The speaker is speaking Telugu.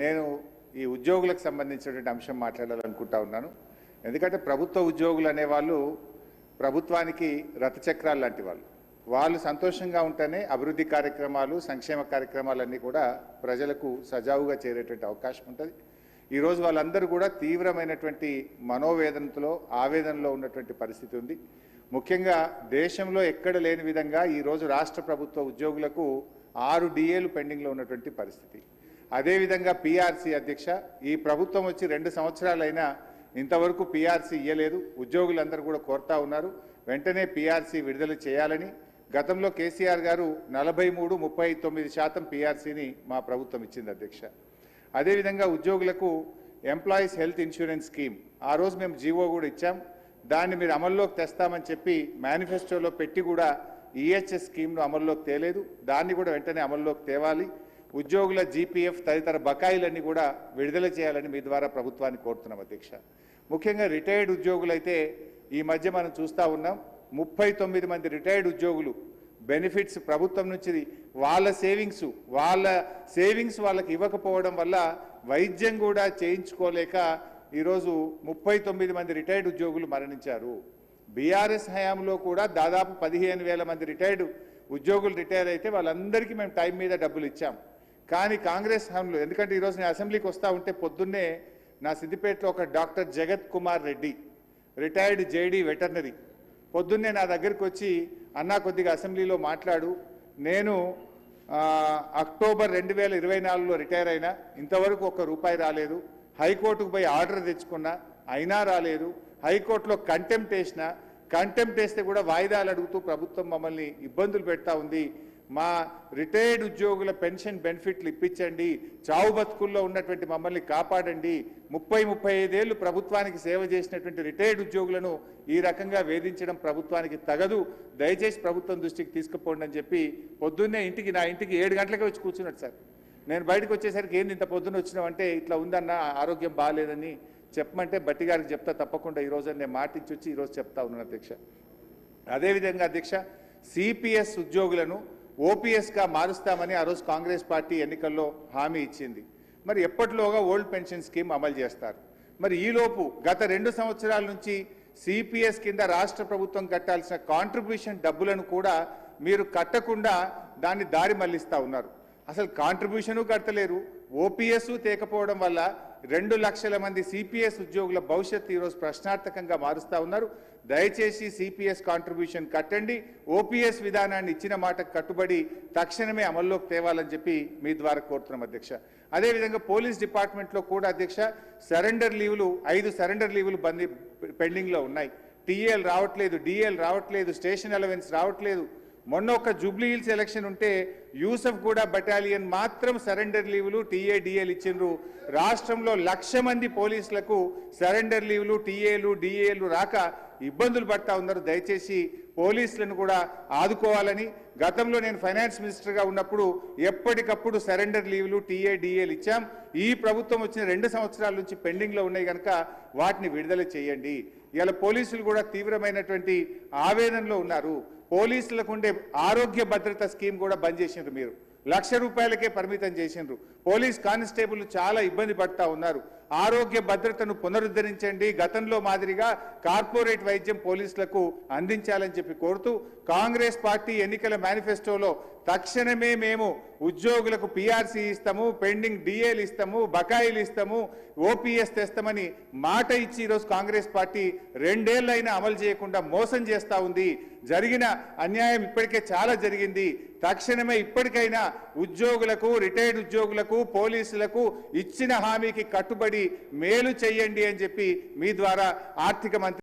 నేను ఈ ఉద్యోగులకు సంబంధించినటువంటి అంశం మాట్లాడాలనుకుంటా ఉన్నాను. ఎందుకంటే ప్రభుత్వ ఉద్యోగులు అనేవాళ్ళు ప్రభుత్వానికి రథచక్రాలు లాంటి వాళ్ళు. వాళ్ళు సంతోషంగా ఉంటేనే అభివృద్ధి కార్యక్రమాలు సంక్షేమ కార్యక్రమాలన్నీ కూడా ప్రజలకు సజావుగా చేరేటువంటి అవకాశం ఉంటుంది. ఈరోజు వాళ్ళందరూ కూడా తీవ్రమైనటువంటి మనోవేదనతో ఆవేదనలో ఉన్నటువంటి పరిస్థితి ఉంది. ముఖ్యంగా దేశంలో ఎక్కడ లేని విధంగా ఈరోజు రాష్ట్ర ప్రభుత్వ ఉద్యోగులకు ఆరు డిఏలు పెండింగ్లో ఉన్నటువంటి పరిస్థితి. అదేవిధంగా పీఆర్సీ అధ్యక్ష ఈ ప్రభుత్వం వచ్చి రెండు సంవత్సరాలైనా ఇంతవరకు పీఆర్సీ ఇయ్యలేదు. ఉద్యోగులందరూ కూడా కోరుతా ఉన్నారు. వెంటనే పీఆర్సీ విడుదల చేయాలని. గతంలో కేసీఆర్ గారు నలభై మూడు ముప్పై తొమ్మిది శాతం పీఆర్సీని మా ప్రభుత్వం ఇచ్చింది అధ్యక్ష. అదేవిధంగా ఉద్యోగులకు ఎంప్లాయీస్ హెల్త్ ఇన్సూరెన్స్ స్కీమ్ ఆ రోజు మేము జీవో కూడా ఇచ్చాం. దాన్ని మీరు అమల్లోకి తెస్తామని చెప్పి మేనిఫెస్టోలో పెట్టి కూడా ఈహెచ్ఎస్ స్కీమ్ను అమల్లోకి తేలేదు. దాన్ని కూడా వెంటనే అమల్లోకి తేవాలి. ఉద్యోగుల జీపీఎఫ్ తదితర బకాయిలన్నీ కూడా విడుదల చేయాలని మీ ద్వారా ప్రభుత్వాన్ని కోరుతున్నాం అధ్యక్ష. ముఖ్యంగా రిటైర్డ్ ఉద్యోగులైతే ఈ మధ్య మనం చూస్తూ ఉన్నాం ముప్పై తొమ్మిది మంది రిటైర్డ్ ఉద్యోగులు బెనిఫిట్స్ ప్రభుత్వం నుంచి వాళ్ళ సేవింగ్స్ వాళ్ళ సేవింగ్స్ వాళ్ళకి ఇవ్వకపోవడం వల్ల వైద్యం కూడా చేయించుకోలేక ఈరోజు ముప్పై తొమ్మిది మంది రిటైర్డ్ ఉద్యోగులు మరణించారు. బీఆర్ఎస్ హయాంలో కూడా దాదాపు పదిహేను వేల మంది రిటైర్డ్ ఉద్యోగులు రిటైర్ అయితే వాళ్ళందరికీ మేము టైం మీద డబ్బులు ఇచ్చాం. కానీ కాంగ్రెస్ హయాంలో ఎందుకంటే ఈరోజు నేను అసెంబ్లీకి వస్తూ ఉంటే పొద్దున్నే నా సిద్దిపేటలో ఒక doctor Jagat Kumar Reddy retired JD veterinary. పొద్దున్నే నా దగ్గరికి వచ్చి అన్నా కొద్దిగా అసెంబ్లీలో మాట్లాడు. నేను అక్టోబర్ రెండు వేల ఇరవై నాలుగులో రిటైర్ అయినా ఇంతవరకు ఒక్క రూపాయి రాలేదు. హైకోర్టుకు పోయి ఆర్డర్ తెచ్చుకున్నా అయినా రాలేదు. హైకోర్టులో కంటెంప్ట్ వేసిన కంటెంప్ట్ వేస్తే కూడా వాయిదాలు అడుగుతూ ప్రభుత్వం మమ్మల్ని ఇబ్బందులు పెడతా ఉంది. మా రిటైర్డ్ ఉద్యోగుల పెన్షన్ బెనిఫిట్లు ఇప్పించండి. చావు బతుకుల్లో ఉన్నటువంటి మమ్మల్ని కాపాడండి. ముప్పై ముప్పై ఐదేళ్ళు ప్రభుత్వానికి సేవ చేసినటువంటి రిటైర్డ్ ఉద్యోగులను ఈ రకంగా వేధించడం ప్రభుత్వానికి తగదు. దయచేసి ప్రభుత్వం దృష్టికి తీసుకుపోండి అని చెప్పి పొద్దున్నే ఇంటికి నా ఇంటికి ఏడు గంటలకే వచ్చి కూర్చున్నాడు సార్. నేను బయటకు వచ్చేసరికి ఏంది ఇంత పొద్దున్న వచ్చినావంటే ఇట్లా ఉందన్న ఆరోగ్యం బాగాలేదని చెప్పమంటే బట్టి గారికి చెప్తా తప్పకుండా ఈరోజు నేను మాటించి వచ్చి ఈరోజు చెప్తా ఉన్నాను అధ్యక్ష. అదేవిధంగా అధ్యక్ష సిపిఎస్ ఉద్యోగులను ఓపీఎస్గా మారుస్తామని ఆ రోజు కాంగ్రెస్ పార్టీ ఎన్నికల్లో హామీ ఇచ్చింది. మరి ఎప్పటిలోగా ఓల్డ్ పెన్షన్ స్కీమ్ అమలు చేస్తారు? మరి ఈలోపు గత రెండు సంవత్సరాల నుంచి సిపిఎస్ కింద రాష్ట్ర ప్రభుత్వం కట్టాల్సిన కాంట్రిబ్యూషన్ డబ్బులను కూడా మీరు కట్టకుండా దాన్ని దారి మళ్ళిస్తూ ఉన్నారు. అసలు కాంట్రిబ్యూషను కట్టలేరు. ఓపీఎస్ తేకపోవడం వల్ల రెండు లక్షల మంది సిపిఎస్ ఉద్యోగుల భవిష్యత్తు ఈరోజు ప్రశ్నార్థకంగా మారుస్తా ఉన్నారు. దయచేసి సిపిఎస్ కాంట్రిబ్యూషన్ కట్టండి. ఓపీఎస్ విధానాన్ని ఇచ్చిన మాటకు కట్టుబడి తక్షణమే అమల్లోకి తేవాలని చెప్పి మీ ద్వారా కోరుతున్నాం అధ్యక్ష. అదేవిధంగా పోలీస్ డిపార్ట్మెంట్లో కూడా అధ్యక్ష సరెండర్ లీవులు ఐదు సరెండర్ లీవులు బంది పెండింగ్లో ఉన్నాయి. టీఏలు రావట్లేదు డిఏలు రావట్లేదు స్టేషన్ అలవెన్స్ రావట్లేదు. మొన్న ఒక జూబ్లీ హిల్స్ ఎలక్షన్ ఉంటే యూసఫ్ కూడా బటాలియన్ మాత్రం సరెండర్ లీవులు టీఏడిఏలు ఇచ్చిండ్రు. రాష్ట్రంలో లక్ష మంది పోలీసులకు సరెండర్ లీవులు టీఏలు డిఏలు రాక ఇబ్బందులు పడతా ఉన్నారు. దయచేసి పోలీసులను కూడా ఆదుకోవాలని. గతంలో నేను ఫైనాన్స్ మినిస్టర్గా ఉన్నప్పుడు ఎప్పటికప్పుడు సరెండర్ లీవ్లు టీఏడిఏలు ఇచ్చాం. ఈ ప్రభుత్వం వచ్చిన రెండు సంవత్సరాల నుంచి పెండింగ్లో ఉన్నాయి కనుక వాటిని విడుదల చేయండి. ఇలా పోలీసులు కూడా తీవ్రమైనటువంటి ఆవేదనలో ఉన్నారు. పోలీసులకు ఉండే ఆరోగ్య భద్రత స్కీమ్ కూడా బంద్ చేసిండ్రు మీరు. లక్ష రూపాయలకే పరిమితం చేసిండ్రు. పోలీస్ కానిస్టేబుల్ చాలా ఇబ్బంది పడతా ఉన్నారు. ఆరోగ్య భద్రతను పునరుద్ధరించండి. గతంలో మాదిరిగా కార్పొరేట్ వైద్యం పోలీసులకు అందించాలని చెప్పి కోరుతూ కాంగ్రెస్ పార్టీ ఎన్నికల మేనిఫెస్టోలో తక్షణమే మేము ఉద్యోగులకు పీఆర్సీ ఇస్తాము పెండింగ్ డిఏలు ఇస్తాము బకాయిలు ఇస్తాము ఓపీఎస్ తెస్తామని మాట ఇచ్చి ఈరోజు కాంగ్రెస్ పార్టీ రెండేళ్ళైనా అమలు చేయకుండా మోసం చేస్తా ఉంది. జరిగిన అన్యాయం ఇప్పటికే చాలా జరిగింది. తక్షణమే ఇప్పటికైనా ఉద్యోగులకు రిటైర్డ్ ఉద్యోగులకు పోలీసులకు ఇచ్చిన హామీకి కట్టుబడి మేలు చెయ్యండి అని చెప్పి మీ ద్వారా ఆర్థిక మంత్రి